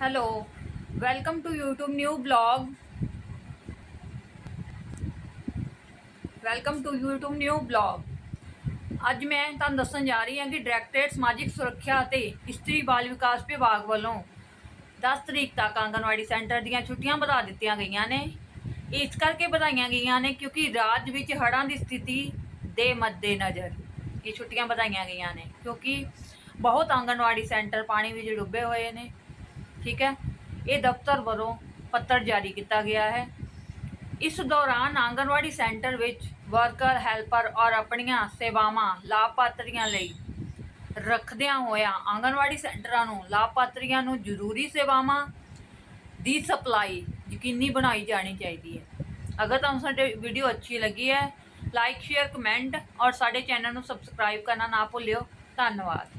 hello welcome to YouTube new blog welcome to YouTube new blog ਅੱਜ ਮੈਂ ਤੁਹਾਨੂੰ ਦੱਸਣ ਜਾ ਰਹੀ ਹਾਂ ਕਿ ਡਾਇਰੈਕਟਰੇਟ ਸਮਾਜਿਕ ਸੁਰੱਖਿਆ ਅਤੇ ਇਸਤਰੀ ਬਾਲ ਵਿਕਾਸ ਵਿਭਾਗ ਵੱਲੋਂ 10 ਤਰੀਕ ਤੱਕ ਆਂਗਨਵਾੜੀ ਸੈਂਟਰ ਦੀਆਂ ਛੁੱਟੀਆਂ ਵਧਾ ਦਿੱਤੀਆਂ ਗਈਆਂ ਨੇ ਇਸ ਕਰਕੇ ਵਧਾਈਆਂ ਗਈਆਂ ਨੇ ਕਿਉਂਕਿ ਰਾਜ ਵਿੱਚ ਹੜ੍ਹਾਂ ਦੀ ਸਥਿਤੀ ਦੇ ਮੱਦੇਨਜ਼ਰ ਇਹ ਛੁੱਟੀਆਂ ਵਧਾਈਆਂ ਗਈਆਂ ਨੇ ਕਿਉਂਕਿ ਬਹੁਤ ਆਂਗਨਵਾੜੀ ਸੈਂਟਰ ਪਾਣੀ ਵਿੱਚ ਡੁੱਬੇ ਹੋਏ ਨੇ ਠੀਕ ਹੈ? ਇਹ ਦਫ਼ਤਰ ਵੱਲੋਂ ਪੱਤਰ ਜਾਰੀ ਕੀਤਾ ਗਿਆ ਹੈ। ਇਸ ਦੌਰਾਨ ਆਂਗਨਵਾੜੀ ਸੈਂਟਰ ਵਿੱਚ ਵਰਕਰ, ਹੈਲਪਰ ਔਰ ਆਪਣੀਆਂ ਸੇਵਾਵਾਂ ਲਾਭਪਾਤਰੀਆਂ ਲਈ ਰੱਖਦਿਆਂ ਹੋਇਆਂ ਆਂਗਨਵਾੜੀ ਸੈਂਟਰਾਂ ਨੂੰ ਲਾਭਪਾਤਰੀਆਂ ਨੂੰ ਜ਼ਰੂਰੀ ਸੇਵਾਵਾਂ ਦੀ ਸਪਲਾਈ ਯਕੀਨੀ ਬਣਾਈ ਜਾਣੀ ਚਾਹੀਦੀ ਹੈ। ਅਗਰ ਤੁਹਾਨੂੰ ਸਾਡੀ ਵੀਡੀਓ ਅੱਛੀ ਲੱਗੀ ਹੈ ਲਾਈਕ ਸ਼ੇਅਰ ਕਮੈਂਟ ਔਰ ਸਾਡੇ ਚੈਨਲ ਨੂੰ ਸਬਸਕ੍ਰਾਈਬ ਕਰਨਾ ਨਾ ਭੁੱਲਿਓ। ਧੰਨਵਾਦ।